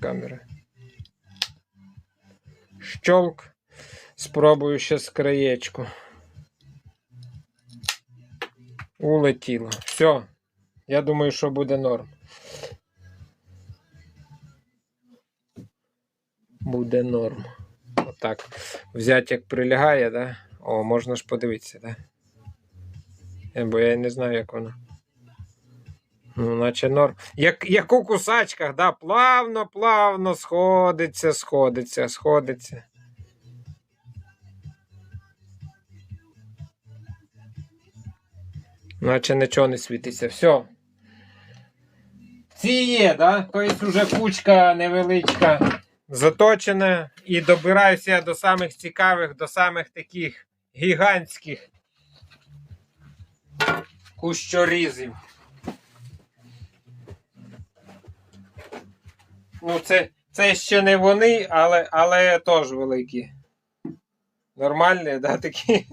камери. Щолк. Спробую ще з краєчку. Улетіло. Все. Я думаю, що буде норм. Буде норм. Отак. Взять як прилягає, да? О, можна ж подивитися, да? Е, Бо я не знаю, як воно. Ну, наче норм. Як, як у кусачках, да? плавно, плавно сходиться, сходиться, сходиться. Наче нічого не світиться. Все. Ці є, да? Тобто вже кучка невеличка заточена. І добираюся я до самих цікавих, до самих таких гігантських кущорізів. Ну, це, це ще не вони, але, але теж великі. Нормальні, да, такі.